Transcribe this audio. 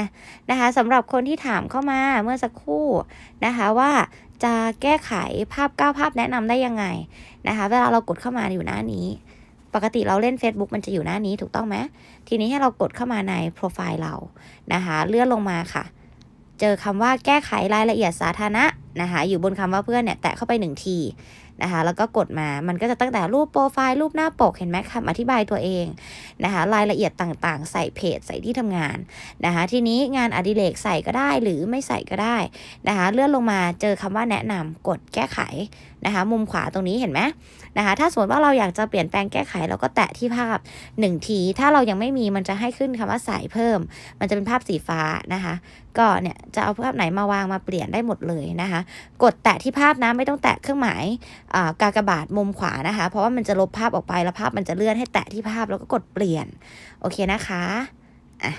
อะนะคะสำหรับคนที่ถามเข้ามาเมื่อสักครู่นะคะว่าจะแก้ไขภาพ9ภาพแนะนำได้ยังไงนะคะเวลาเรากดเข้ามาอยู่หน้านี้ ปกติเราเล่น Facebook มันจะอยู่หน้านี้ถูกต้องไหมทีนี้ให้เรากดเข้ามาในโปรไฟล์เรานะคะเลื่อนลงมาค่ะ เจอคำว่าแก้ไขรายละเอียดสาธารณะนะคะอยู่บนคำว่าเพื่อนเนี่ยแตะเข้าไปหนึ่งที นะคะ แล้วก็กดมา มันก็จะตั้งแต่รูปโปรไฟล์ รูปหน้าปก เห็นไหมคำอธิบายตัวเองนะคะ รายละเอียดต่างๆ ใส่เพจใส่ที่ทำงานนะคะ ทีนี้งานอดิเรกใส่ก็ได้หรือไม่ใส่ก็ได้นะคะ เลื่อนลงมาเจอคำว่าแนะนำกดแก้ไขนะคะ มุมขวาตรงนี้เห็นไหมนะคะ ถ้าสมมติว่าเราอยากจะเปลี่ยนแปลงแก้ไขเราก็แตะที่ภาพหนึ่งที ถ้าเรายังไม่มีมันจะให้ขึ้นคำว่าใส่เพิ่ม มันจะเป็นภาพสีฟ้านะคะ ก็เนี่ยจะเอาภาพไหนมาวางมาเปลี่ยนได้หมดเลยนะคะ กดแตะที่ภาพนะไม่ต้องแตะเครื่องหมายกากบาทมุมขวานะคะ เพราะว่ามันจะลบภาพออกไปแล้วภาพมันจะเลื่อนให้แตะที่ภาพแล้วก็กดเปลี่ยน โอเคนะคะอะ